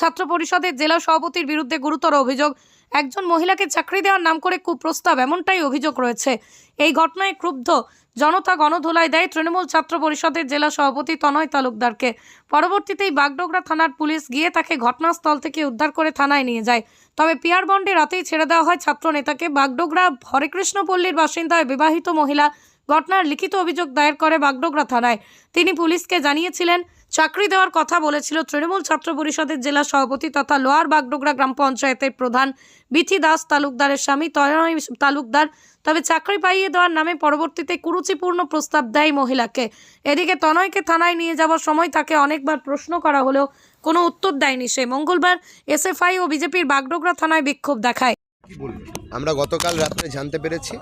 ছাত্র পরিষদের জেলা সভাপতির বিরুদ্ধে গুরুতর অভিযোগ। একজন মহিলাকে চাকরি দেওয়ার নাম করে কুপ্রস্তাব, এমনটাই অভিযোগ রয়েছে। এই ঘটনায় ক্রুব্ধ জনতা গণধোলায় দেয় তৃণমূল ছাত্র পরিষদের জেলা সভাপতি তনয় তালুকদারকে। পরবর্তীতেই বাগডোগরা থানার পুলিশ গিয়ে তাকে ঘটনাস্থল থেকে উদ্ধার করে থানায় নিয়ে যায়। তবে পিয়ার বন্ডে রাতেই ছেড়ে দেওয়া হয় ছাত্র নেতাকে। বাগডোগরা হরেকৃষ্ণপল্লীর বাসিন্দায় বিবাহিত মহিলা ঘটনার লিখিত অভিযোগ দায়ের করে বাগডোগরা থানায়। তিনি পুলিশকে জানিয়েছিলেন চাকরি দেওয়ার কথা বলেছিল তৃণমূল ছাত্র পরিষদের জেলা সভাপতি তথা লোয়ার বাগডোগরা গ্রাম পঞ্চায়েতের প্রধান বিথি দাস, তালুকদারের স্বামী তনয় তালুকদার। তবে চাকরি পাইয়ে দেওয়ার নামে পরবর্তীতে কুরুচিপূর্ণ প্রস্তাব দেয় মহিলাকে। এদিকে তনয়কে থানায় নিয়ে যাওয়ার সময় তাকে অনেকবার প্রশ্ন করা হলেও কোনো উত্তর দেয়নি সে। মঙ্গলবার এসএফআই ও বিজেপির বাগডোগরা থানায় বিক্ষোভ দেখায়। আমরা গতকাল রাত্রে জানতে পেরেছি,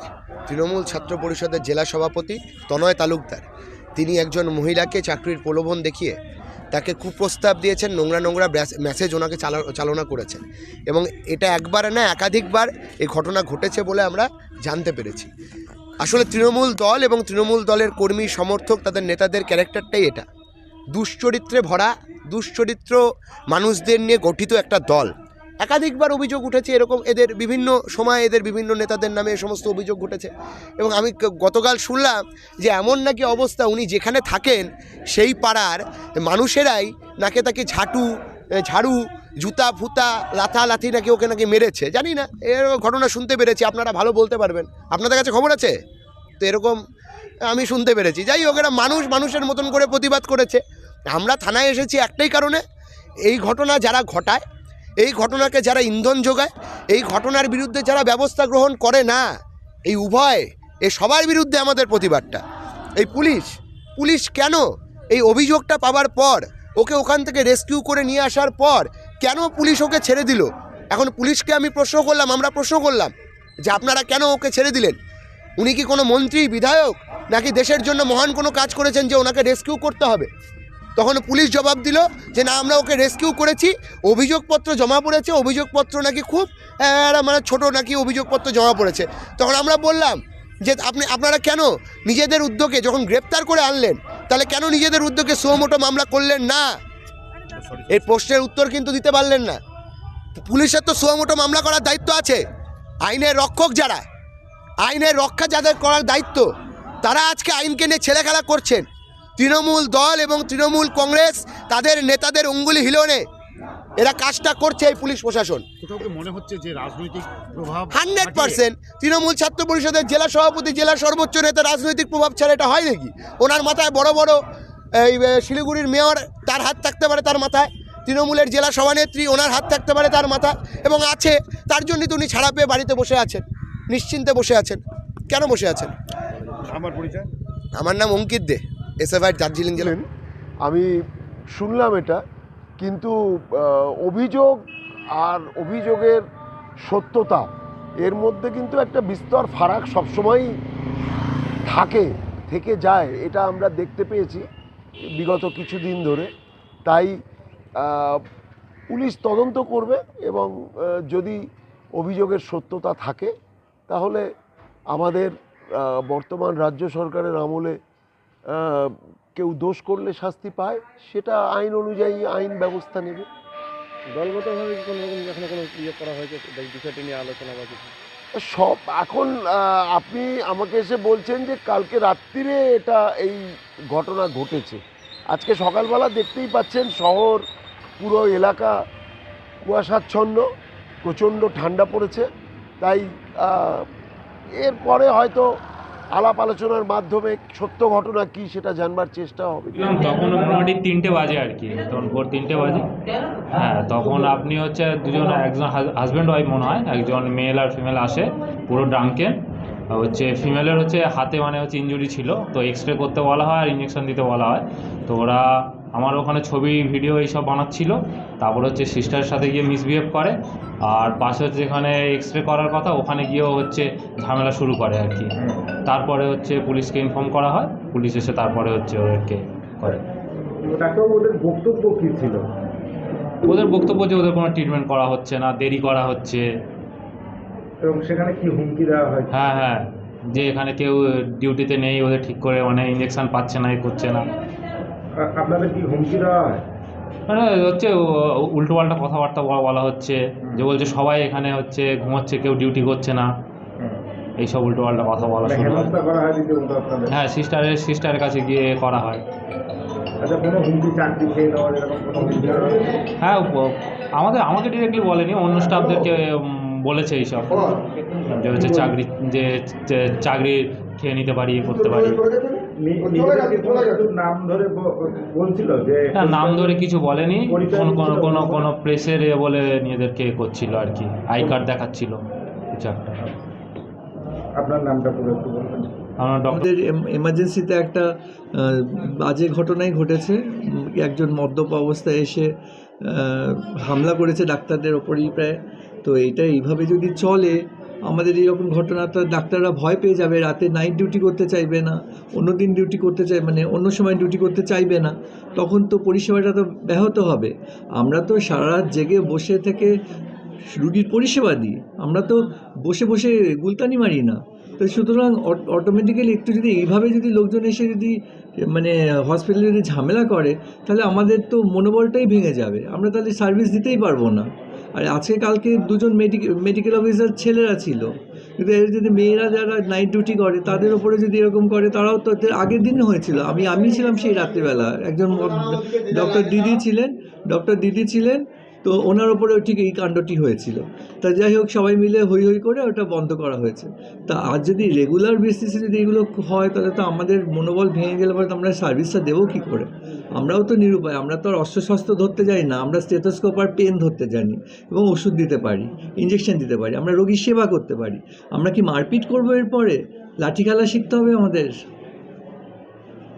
তৃণমূল ছাত্র পরিষদের জেলা সভাপতি তনয় তালুকদার তিনি একজন মহিলাকে চাকরির প্রলোভন দেখিয়ে তাকে কুপ্রস্তাব দিয়েছেন, নোংরা নোংরা মেসেজ ওনাকে চালা চালনা করেছেন। এবং এটা একবার না, একাধিকবার এই ঘটনা ঘটেছে বলে আমরা জানতে পেরেছি। আসলে তৃণমূল দল এবং তৃণমূল দলের কর্মী, সমর্থক, তাদের নেতাদের ক্যারেক্টারটাই এটা। দুশ্চরিত্রে ভরা, দুশ্চরিত্র মানুষদের নিয়ে গঠিত একটা দল। একাধিকবার অভিযোগ উঠেছে এরকম এদের বিভিন্ন সময় এদের বিভিন্ন নেতাদের নামে সমস্ত অভিযোগ ঘটেছে। এবং আমি গতকাল শুনলাম যে এমন নাকি অবস্থা উনি যেখানে থাকেন সেই পাড়ার মানুষেরাই নাকি তাকে ঝাঁটু ঝাড়ু, জুতা, ফুতা, লাথা, লাথি নাকি ওকে নাকি মেরেছে। জানি না এর ঘটনা শুনতে পেরেছি, আপনারা ভালো বলতে পারবেন। আপনাদের কাছে খবর আছে? তো এরকম আমি শুনতে পেরেছি। যাই হোক, এরা মানুষ, মানুষের মতন করে প্রতিবাদ করেছে। আমরা থানায় এসেছি একটাই কারণে, এই ঘটনা যারা ঘটায় এই ঘটনাকে যারা ইন্ধন যোগায়, এই ঘটনার বিরুদ্ধে যারা ব্যবস্থা গ্রহণ করে না, এই উভয়, এই সবার বিরুদ্ধে আমাদের প্রতিবাদটা। এই পুলিশ পুলিশ কেন এই অভিযোগটা পাওয়ার পর, ওকে ওখান থেকে রেস্কিউ করে নিয়ে আসার পর, কেন পুলিশ ওকে ছেড়ে দিল? এখন পুলিশকে আমি প্রশ্ন করলাম, আমরা প্রশ্ন করলাম যে আপনারা কেন ওকে ছেড়ে দিলেন? উনি কি কোনো মন্ত্রী, বিধায়ক, নাকি দেশের জন্য মহান কোনো কাজ করেছেন যে ওনাকে রেস্কিউ করতে হবে? তখন পুলিশ জবাব দিল যে না আমরা ওকে রেস্কিউ করেছি। অভিযোগপত্র জমা পড়েছে। অভিযোগপত্র নাকি খুব আহ, মানে ছোট নাকি অভিযোগপত্র জমা পড়েছে। তখন আমরা বললাম যে আপনি আপনারা কেন নিজেদের উদ্যোগে যখন গ্রেপ্তার করে আনলেন তাহলে কেন নিজেদের উদ্যোগে সুমোটো মামলা করলেন না? এই প্রশ্নের উত্তর কিন্তু দিতে পারলেন না। পুলিশের তো সুমোটো মামলা করার দায়িত্ব আছে। আইনের রক্ষক যারা আইনের রক্ষা যাদের করার দায়িত্ব তারা আজকে আইনকে নিয়ে ছেলে খেলা করছেন। তৃণমূল দল এবং তৃণমূল কংগ্রেস তাদের নেতাদের অঙ্গুলি হিলনে এরা কাজটা করছে এই পুলিশ প্রশাসন। মনে হচ্ছে যে রাজনৈতিক প্রভাব হান্ড্রেড পার্সেন্ট। তৃণমূল ছাত্র পরিষদের জেলা সভাপতি জেলার সর্বোচ্চ নেতা রাজনৈতিক প্রভাব ছাড়া এটা হয় নাকি? ওনার মাথায় বড় বড় এই শিলিগুড়ির মেয়র তার হাত থাকতে পারে তার মাথায় তৃণমূলের জেলা সভানেত্রী ওনার হাত থাকতে পারে তার মাথা এবং আছে তার জন্যই তো উনি ছাড়া পেয়ে বাড়িতে বসে আছেন নিশ্চিন্তে বসে আছেন। কেন বসে আছেন? আমার পরিচয়? আমার নাম অঙ্কিত দে। এসএফআই দার্জিলিং জেলা বললেন, আমি শুনলাম এটা কিন্তু অভিযোগ আর অভিযোগের সত্যতা এর মধ্যে কিন্তু একটা বিস্তর ফারাক সবসময়ই থাকে থেকে যায় এটা আমরা দেখতে পেয়েছি বিগত কিছুদিন ধরে। তাই পুলিশ তদন্ত করবে এবং যদি অভিযোগের সত্যতা থাকে তাহলে আমাদের বর্তমান রাজ্য সরকারের আমলে কেউ দোষ করলে শাস্তি পায় সেটা আইন অনুযায়ী আইন ব্যবস্থা নেবে। দলগতভাবে কোনো রকম এখনও কোনো ইয়ে করা হয়েছে? বিষয়টি নিয়ে আলোচনা বা কিছু? সব এখন আপনি আমাকে এসে বলছেন যে কালকে রাত্রিরে এটা এই ঘটনা ঘটেছে। আজকে সকালবেলা দেখতেই পাচ্ছেন শহর পুরো এলাকা কুয়াশাচ্ছন্ন প্রচণ্ড ঠান্ডা পড়েছে। তাই এরপরে হয়তো আলাপ আলোচনার মাধ্যমে সত্য ঘটনা কি সেটা জানবার চেষ্টা হবে? তখন মোটামুটি তিনটে বাজে আর কি, তখন ভোর তিনটে বাজে। হ্যাঁ তখন আপনি হচ্ছে দুজন, একজন হাজব্যান্ড ওয়াইফ মনে হয়, একজন মেল আর ফিমেল আসে, পুরো ড্রাঙ্কেন হচ্ছে ফিমেলের হচ্ছে হাতে মানে হচ্ছে ইঞ্জুরি ছিল, তো এক্স রে করতে বলা হয় আর ইঞ্জেকশন দিতে বলা হয়। তো ওরা আমার ওখানে ছবি ভিডিও এইসব বানাচ্ছিল। তারপর হচ্ছে সিস্টারের সাথে গিয়ে মিসবিহেভ করে। আর পাশে হচ্ছে যেখানে এক্স রে করার কথা ওখানে গিয়েও হচ্ছে ঝামেলা শুরু করে আর কি। তারপরে হচ্ছে পুলিশকে ইনফর্ম করা হয়। পুলিশ এসে তারপরে হচ্ছে ওদেরকে করে। ওদের বক্তব্য কী ছিল? ওদের বক্তব্য যে ওদের কোনো ট্রিটমেন্ট করা হচ্ছে না দেরি করা হচ্ছে। এবং সেখানে কি হুমকি দেওয়া হয়? হ্যাঁ হ্যাঁ। যে এখানে কেউ ডিউটিতে নেই ওদের ঠিক করে মানে ইঞ্জেকশন পাচ্ছে না এ করছে না। আপনাদের কি হুমকি দেওয়া হয়? মানে হচ্ছে উল্টো পাল্টা কথাবার্তা বলা- বলা হচ্ছে যে বলছে সবাই এখানে হচ্ছে ঘুমোচ্ছে কেউ ডিউটি করছে না। এইসব উল্টো পাল্টা কথা বলা মানে শুরু হয়। সিস্টারের সিস্টারের কাছে গিয়ে করা হয়। আচ্ছা? হ্যাঁ আমাদের আমাকে ডিরেক্টলি বলেনি অন্য স্টাফদেরকে বলেছে এইসব। যে হচ্ছে চাকরি যে চাকরি খেয়ে নিতে পারি করতে পারি। নাম ধরে বলছিল যে নাম ধরে কিছু বলেনি কোনো কোনো কোনো কোনো প্রেসের এ বলে নিজেদেরকে করছিল আর কি আই কার্ড দেখাচ্ছিল কিছু একটা। আপনার নামটা পুরো একটু বলবেন। আমাদের এমার্জেন্সিতে একটা বাজে ঘটনাই ঘটেছে। একজন মদ্যপ অবস্থায় এসে হামলা করেছে ডাক্তারদের ওপরেই প্রায়। তো এটা এইভাবে যদি চলে আমাদের এরকম ঘটনা তো ডাক্তাররা ভয় পেয়ে যাবে, রাতে নাইট ডিউটি করতে চাইবে না, অন্য দিন ডিউটি করতে চাই মানে অন্য সময় ডিউটি করতে চাইবে না, তখন তো পরিষেবাটা তো ব্যাহত হবে। আমরা তো সারা রাত জেগে বসে থেকে রুগীর পরিষেবা দিই, আমরা তো বসে বসে গুলতানি মারি না। তো সুতরাং অটোমেটিক্যালি একটু যদি এইভাবে যদি লোকজন এসে যদি মানে হসপিটালে যদি ঝামেলা করে, তাহলে আমাদের তো মনোবলটাই ভেঙে যাবে, আমরা তাহলে সার্ভিস দিতেই পারব না। আর আজকে কালকে দুজন মেডিকেল মেডিকেল অফিসার ছেলেরা ছিল। কিন্তু এর যদি মেয়েরা যারা নাইট ডিউটি করে, তাদের ওপরে যদি এরকম করে, তারাও তো আগের দিন হয়েছিল। আমি আমি ছিলাম সেই রাত্রিবেলা। একজন ডক্টর দিদি ছিলেন ডক্টর দিদি ছিলেন তো ওনার ওপরেও ঠিক এই কাণ্ডটি হয়েছিল। তা যাই হোক, সবাই মিলে হই হই করে ওটা বন্ধ করা হয়েছে। তা আর যদি রেগুলার বেসিসে যদি এগুলো হয়, তাহলে তো আমাদের মনোবল ভেঙে গেলে পরে তো আমরা সার্ভিসটা দেবো কী করে? আমরাও তো নিরুপায়, আমরা তো আর অস্ত্রশস্ত্র ধরতে যাই না, আমরা স্টেথোস্কোপ আর পেন ধরতে জানি এবং ওষুধ দিতে পারি ইঞ্জেকশন দিতে পারি, আমরা রোগীর সেবা করতে পারি। আমরা কি মারপিট করব এরপরে? লাঠি খেলা শিখতে হবে আমাদের তার পুরো নামটা একবার প্লিজ হ্যাঁ আপনার পুরো নাম আমার